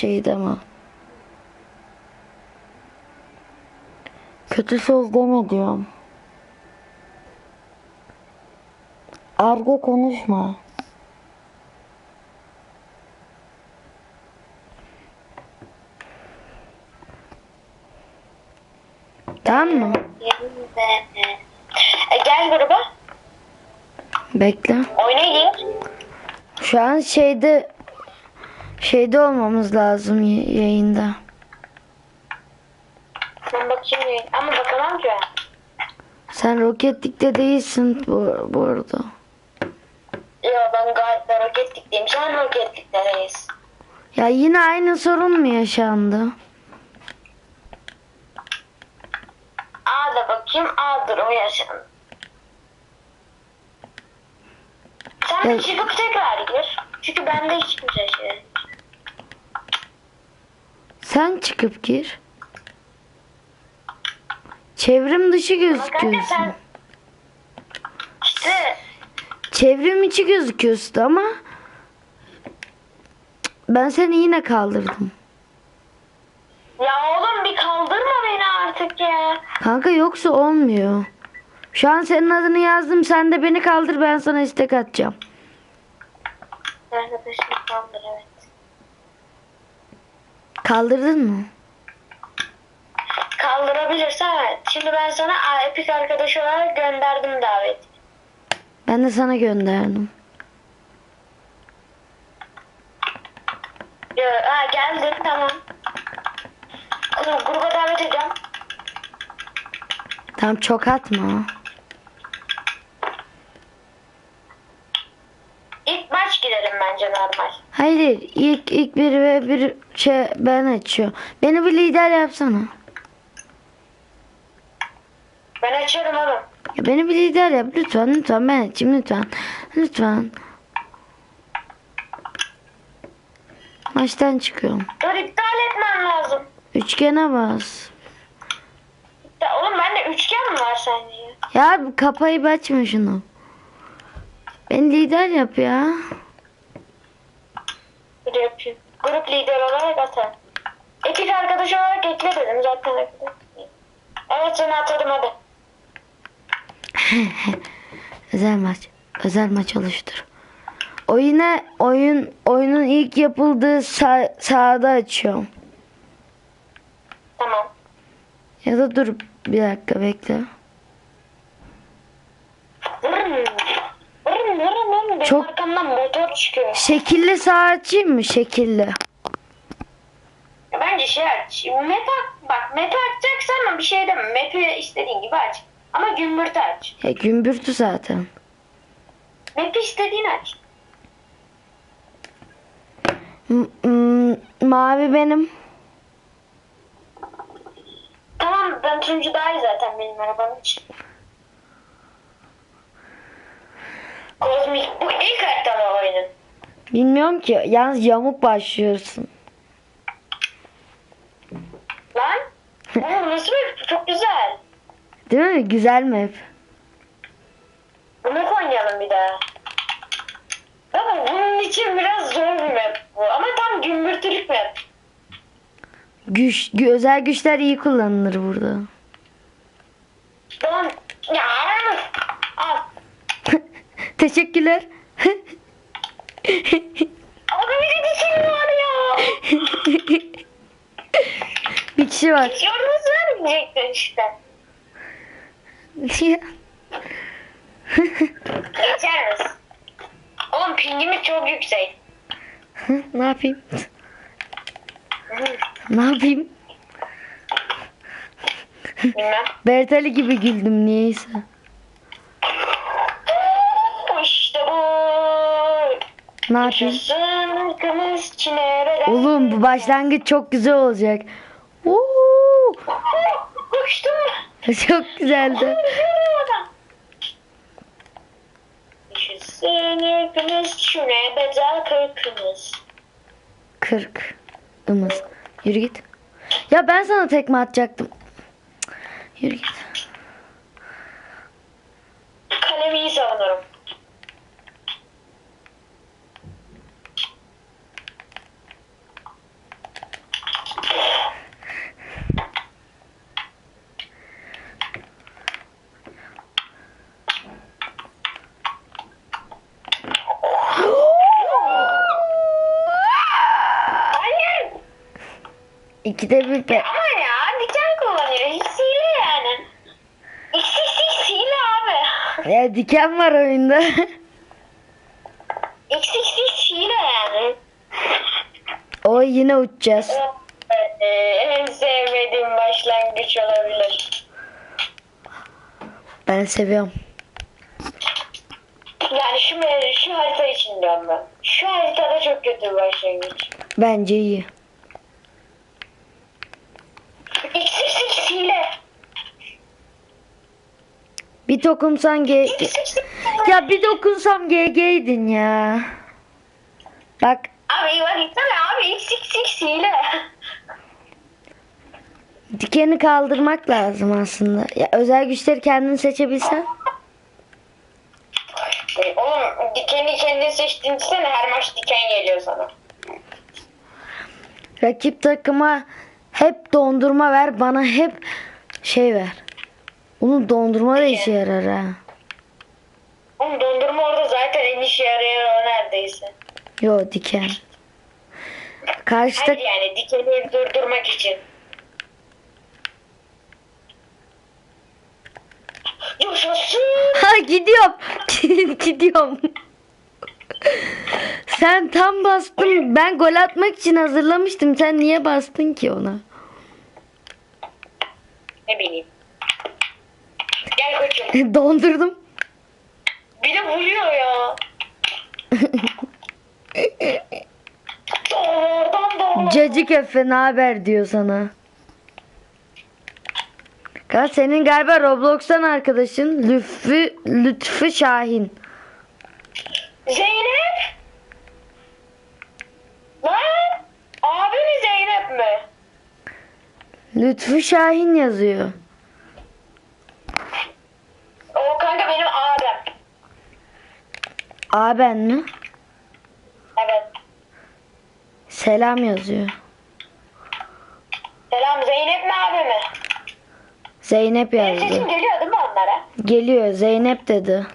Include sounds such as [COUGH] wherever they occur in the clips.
şeydi ama. Kötü söz deme diyorum. Argo konuşma. Tamam mı? E, gel gruba. Bekle. Oyuna gir. Şu an şeyde şeyde olmamız lazım yayında. Ben bakayım. Ama bakamam ki ben. Sen roketlikte değilsin bu, bu arada. Yo ben gayet roketlikteyim. Sen roketlikteyiz. Ya yine aynı sorun mu yaşandı? A'da bakayım. A durumu yaşandı. Sen Evet. çıkıp tekrar gir. Çünkü bende hiçbir şey. Sen çıkıp gir. Çevrim dışı gözüküyorsun. sen... İşte Çevrim içi gözüküyorsun ama ben seni yine kaldırdım. ya oğlum bir kaldırma beni artık ya. Kanka yoksa olmuyor. Şu an senin adını yazdım. Sen de beni kaldır ben sana istek atacağım. Arkadaşım kaldır evet. Kaldırdın mı? Kaldırabilirsen evet. Şimdi ben sana A, Epic arkadaş olarak gönderdim davet. Ben de sana gönderdim. Ha geldin tamam. Gru- Gruba davet edeceğim. Tamam çok atma. İlk maç gidelim bence normal. Hayır ilk ilk bir ve bir şey ben açıyor. Beni bir lider yapsana. Ben açarım oğlum. Ya beni bir lider yap lütfen lütfen ben açayım lütfen. Lütfen. Maçtan çıkıyorum. Dur iptal etmem lazım. Üçgene bas. Ya oğlum bende üçgen mi var sence? Ya kapayıp açma şunu. Beni lider yap ya. Bir yapayım. Grup lider olarak atar. Epic arkadaş olarak ekle dedim zaten. Evet seni atarım hadi. [LAUGHS] Özel maç. Özel maç oluştur. Oyuna oyun oyunun ilk yapıldığı sağ, sahada açıyorum. Tamam. Ya da dur bir dakika bekle. Benim Çok- arkamdan motor çıkıyor. Şekilli sağ açayım mı? Şekilli. Ya bence şey aç. Map bak map açacaksan bir şey deme. Map'i istediğin gibi aç. Ama gümbürt aç. Ya gümbürtü zaten. Map'i istediğin aç. M- m- mavi benim. Tamam ben turuncu daha iyi zaten benim arabam için. Kozmik bu ilk harita mı oyunun? Bilmiyorum ki. Yalnız yamuk başlıyorsun. Lan? Oğlum nasıl bir çok güzel. Değil mi? Güzel map. Bunu oynayalım bir daha. Ama bunun için biraz zor bir map bu. Ama tam gümbürtülük map. Güç, gü- özel güçler iyi kullanılır burada. Lan ya al. Teşekkürler. Abi bir dişim var ya. [LAUGHS] bir kişi var. Yalnız vermeyecektin işte. Geçer misin? Oğlum pingimiz çok yüksek. ne yapayım? Ne yapayım? Bilmem. Bertali gibi güldüm niyeyse. Ne bedel. Oğlum bu başlangıç çok güzel olacak. Oo, Uçtum. [LAUGHS] çok güzeldi. Bedel kırkımız. 40 ımız. Yürü git. Ya ben sana tekme atacaktım. Yürü git. İkide bir pe- Ama ya diken kullanıyor. Hiç hile yani. XXX hile abi. Ya diken var oyunda. [LAUGHS] XXX hile yani. o yine uçacağız. Ee, en sevmediğim başlangıç olabilir. Ben seviyorum. Yani şu, şu harita için diyorum ben. Şu haritada çok kötü bir başlangıç. Bence iyi. XXX hile. Bir dokunsan G... Ya bir dokunsam GG'ydin ya. Bak Abi bak gitsene abi XXX hile. dikeni kaldırmak lazım aslında. Ya özel güçleri kendin seçebilsen. Oğlum dikeni kendin seçtiğin her maç diken geliyor sana. Rakip takıma hep dondurma ver, bana hep şey ver. Onun dondurma da işe yarar ha. Oğlum dondurma orada zaten en işe yarayan o neredeyse. Yo diken. Karşıda Hadi yani dikeni durdurmak için. Yaşasın. Ha gidiyorum. [LAUGHS] gidiyorum. Sen tam bastın. Ben gol atmak için hazırlamıştım. Sen niye bastın ki ona? Ne bileyim. Gel koçum. [LAUGHS] Dondurdum. Bir de vuruyor ya. [LAUGHS] Dağlardan dağlar. Cacık Efe ne haber diyor sana. Ka senin galiba Roblox'tan arkadaşın Lütfü Lütfü Şahin. Zeynep. Lan. Abi mi Zeynep mi? Lütfü Şahin yazıyor. O kanka benim abim. Aben mi? Evet. Selam yazıyor. Selam Zeynep mi abi mi? Zeynep Benim sesim yazdı. geliyor değil mi onlara? Geliyor Zeynep dedi.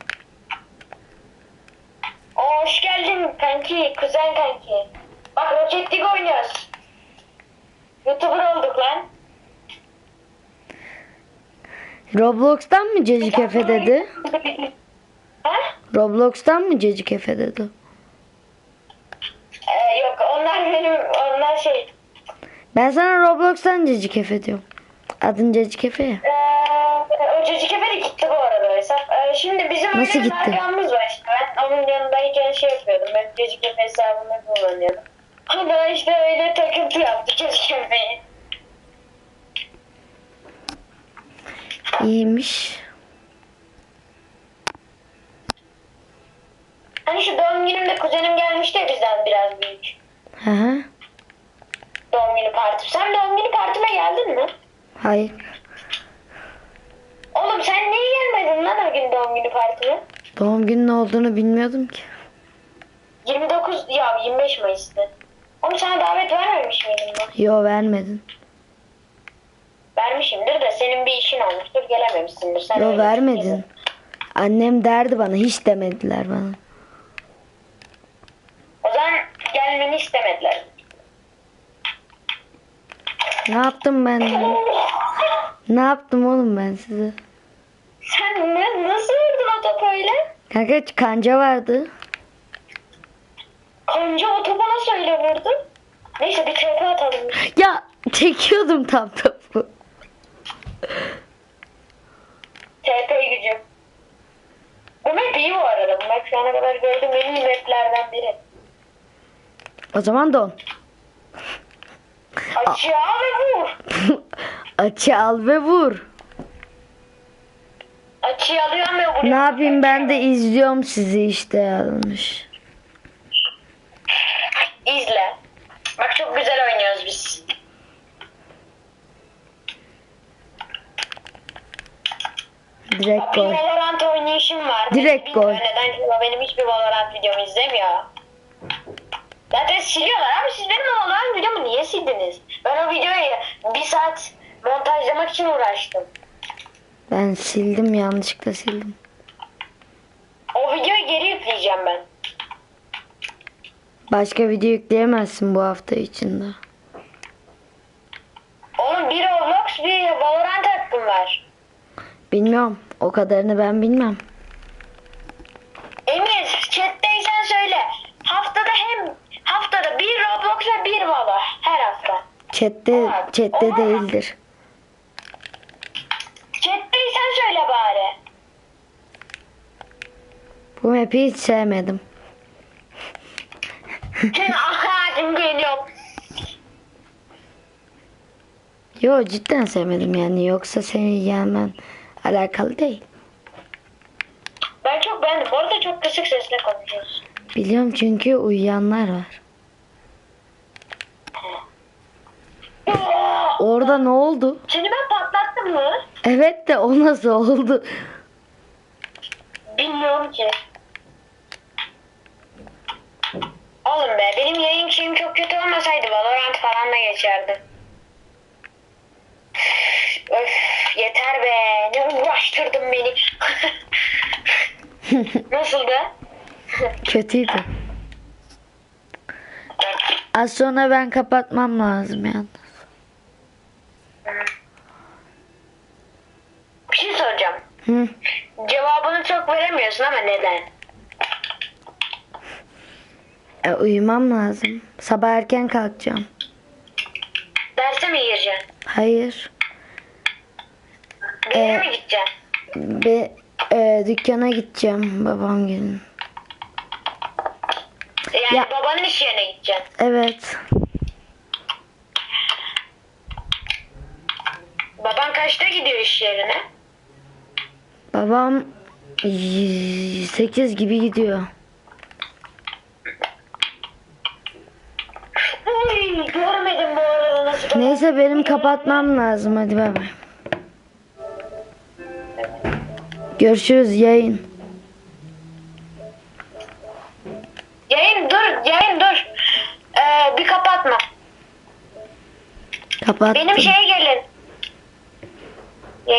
Oo, hoş geldin kanki, kuzen kanki. Bak Rocket League oynuyoruz. Youtuber olduk lan. Roblox'tan mı Cacık Efe dedi? [LAUGHS] Roblox'tan mı Cacık Efe dedi? Ee, yok onlar benim, onlar şey. Ben sana Roblox'tan Cacık Efe diyorum. Adın Cacık Efe ya. Ee, o çocuk efendim gitti bu arada hesap. Ee, şimdi bizim öyle Nasıl bir gitti? markamız var işte. Ben onun yanındayken şey yapıyordum. Ben çocuk efe hesabını kullanıyordum. Ama işte öyle takıntı yaptı İyiymiş. Hani şu doğum günümde kuzenim gelmişti ya bizden biraz büyük. Hı hı. Doğum günü partim. Sen doğum günü partime geldin mi? Hayır. Oğlum sen niye gelmedin lan o gün doğum günü partime? Doğum günün olduğunu bilmiyordum ki. 29 ya 25 Mayıs'tı. Oğlum sana davet vermemiş miydim ben? Yo vermedin. Vermişimdir de senin bir işin olmuştur gelememişsindir. Sen Yo öyle vermedin. düşünüyorsun. Annem derdi bana hiç demediler bana. O zaman gelmeni istemediler. Ne yaptım ben? Ne yaptım oğlum ben size? Sen ne, nasıl vurdun o topu öyle? Kanka kanca vardı. Kanca o topu nasıl öyle vurdun? Neyse bir TP atalım. Ya çekiyordum tam topu. TP gücü. Bu map iyi bu arada. Bu map şu ana kadar gördüğüm en iyi maplerden biri. O zaman don. Açığa ve vur. [LAUGHS] Açı al ve vur. Açığı alıyorum ve vuruyorum. Ne yapayım ben de izliyorum sizi işte yazmış. İzle. Bak çok güzel oynuyoruz biz. Direkt Bir gol. Valorant oynayışım var. Direkt gol. Neden çünkü benim hiçbir Valorant videomu izlemiyor. Zaten siliyorlar abi siz benim Valorant videomu niye sildiniz? Ben o videoyu bir saat montajlamak için uğraştım. Ben sildim yanlışlıkla sildim. O videoyu geri yükleyeceğim ben. Başka video yükleyemezsin bu hafta içinde. Roblox bir Valorant hakkım var. Bilmiyorum. O kadarını ben bilmem. Emir chatteysen söyle. Haftada hem haftada bir Roblox ve bir Valo her hafta. Chat'te, chat'te değildir. Chatteysen söyle bari. Bu map'i hiç sevmedim. [LAUGHS] Aha şimdi geliyorum. Yo cidden sevmedim yani. Yoksa seni yenmen alakalı değil. Ben çok beğendim. Bu arada çok kısık sesle konuşuyoruz. Biliyorum çünkü uyuyanlar var. Orada ne oldu? Seni ben patlattım mı? Evet de o nasıl oldu? Bilmiyorum ki. Oğlum be benim yayın şeyim çok kötü olmasaydı Valorant falan da geçerdim. Öf yeter be ne uğraştırdın beni. [LAUGHS] Nasıldı? Kötüydü. Az sonra ben kapatmam lazım yani. Bir şey soracağım. Hı. Cevabını çok veremiyorsun ama neden? E, uyumam lazım. Sabah erken kalkacağım. Derse mi gireceksin? Hayır. Bir yere Ee, mi gideceksin? Be, e, dükkana gideceğim babam gelin. Yani ya- babanın iş yerine gideceksin. Evet. Baban kaçta gidiyor iş yerine? Babam 8 gibi gidiyor. Görmedim bu arada nasıl. Neyse benim kapatmam lazım. Hadi bay bay. Görüşürüz yayın. Yayın dur yayın dur. Ee, bir kapatma. Kapattım. Benim şeye